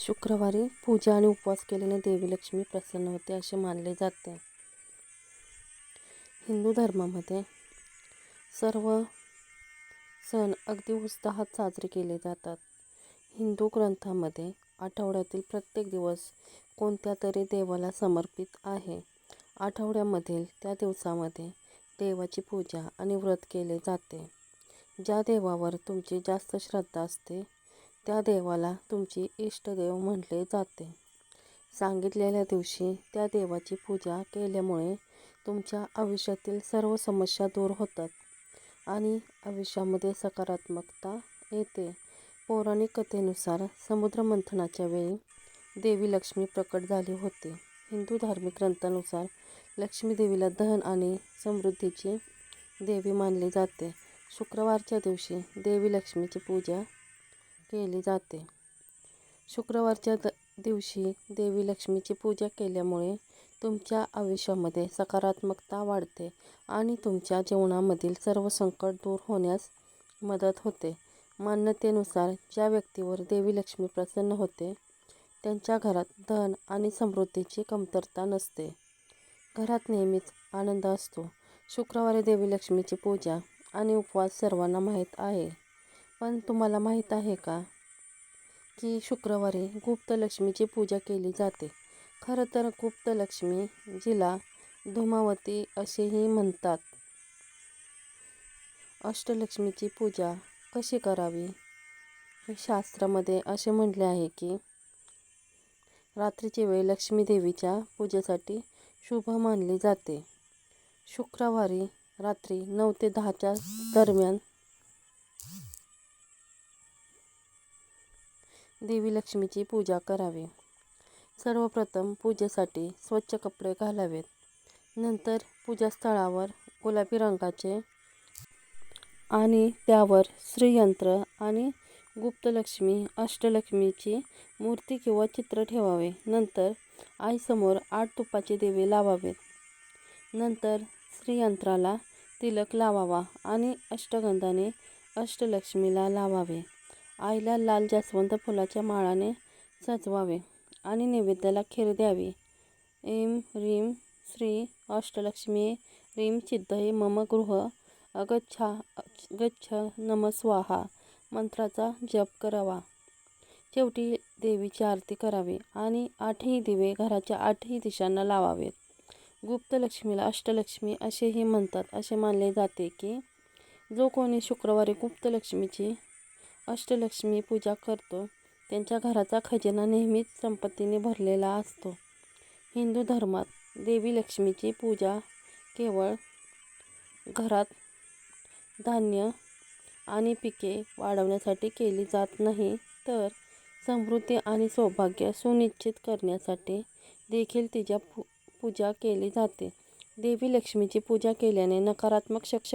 शुक्रवारी पूजा आणि उपवास केल्याने देवी लक्ष्मी प्रसन्न होते असे मानले जाते. हिंदू धर्मामध्ये सर्व सण अगदी उत्साहात साजरे केले जातात. हिंदू ग्रंथामध्ये आठवड्यातील प्रत्येक दिवस कोणत्या तरी देवाला समर्पित आहे. आठवड्यामधील त्या दिवसामध्ये देवाची पूजा आणि व्रत केले जाते. ज्या देवावर तुमची जास्त श्रद्धा असते त्या देवाला तुमची इष्टदेव म्हटले जाते. सांगितलेल्या दिवशी त्या देवाची पूजा केल्यामुळे तुमच्या आयुष्यातील सर्व समस्या दूर होतात आणि आयुष्यामध्ये सकारात्मकता येते. पौराणिक कथेनुसार समुद्रमंथनाच्या वेळी देवी लक्ष्मी प्रकट झाली होती. हिंदू धार्मिक ग्रंथानुसार लक्ष्मी देवीला धन आणि समृद्धीची देवी मानली जाते. शुक्रवारच्या दिवशी देवी लक्ष्मीची पूजा केली जाते. शुक्रवारच्या द दिवशी देवी लक्ष्मीची पूजा केल्यामुळे तुमच्या आयुष्यामध्ये सकारात्मकता वाढते आणि तुमच्या जीवनामधील सर्व संकट दूर होण्यास मदत होते. मान्यतेनुसार ज्या व्यक्तीवर देवी लक्ष्मी प्रसन्न होते त्यांच्या घरात धन आणि समृद्धीची कमतरता नसते. घरात नेहमीच आनंद असतो. शुक्रवारी देवी लक्ष्मीची पूजा आणि उपवास सर्वांना माहीत आहे. पण तुम्हाला माहीत आहे का की शुक्रवारी गुप्तलक्ष्मीची पूजा केली जाते. खरं तर गुप्तलक्ष्मी जिला धुमावती असेही म्हणतात. अष्टलक्ष्मीची पूजा कशी करावी? हे शास्त्रामध्ये असे म्हटले आहे की रात्रीची वेळ लक्ष्मी देवीच्या पूजेसाठी शुभ मानली जाते. शुक्रवारी रात्री नऊ ते दहाच्या दरम्यान देवी लक्ष्मीची पूजा करावी. सर्वप्रथम पूजेसाठी स्वच्छ कपडे घालावेत. नंतर पूजास्थळावर गुलाबी रंगाचे आणि त्यावर श्रीयंत्र आणि गुप्तलक्ष्मी अष्टलक्ष्मीची मूर्ती किंवा चित्र ठेवावे. नंतर आईसमोर आठ तुपाचे दिवे लावावेत. नंतर श्रीयंत्राला तिलक लावावा आणि अष्टगंधाने अष्टलक्ष्मीला लावावे. आईला लाल जास्वंद फुलाच्या माळाने सजवावे आणि नैवेद्याला खीर द्यावी. ऐम रीम श्री अष्टलक्ष्मी रीम चिद्धये मम गृह अगच्छा गच्छ नम स्वाहा मंत्राचा जप करावा. शेवटी देवीची आरती करावी आणि आठही दिवे घराच्या आठही दिशांना लावावेत. गुप्तलक्ष्मीला अष्टलक्ष्मी असेही म्हणतात असे मानले जाते की जो कोणी शुक्रवारी गुप्त लक्ष्मीची अष्टलक्ष्मी पूजा करतो. त्यांच्या घराचा खजिना नेहमीच संपत्तीने भरलेला असतो. हिंदू धर्मात देवी लक्ष्मीची पूजा केवळ घरात धान्य आणि पिके वाढवण्यासाठी केली जात नाही तर समृद्धी आणि सौभाग्य सुनिश्चित करण्यासाठी देखील तिच्या पू पूजा केली जाते. देवी लक्ष्मीची पूजा केल्याने नकारात्मक शक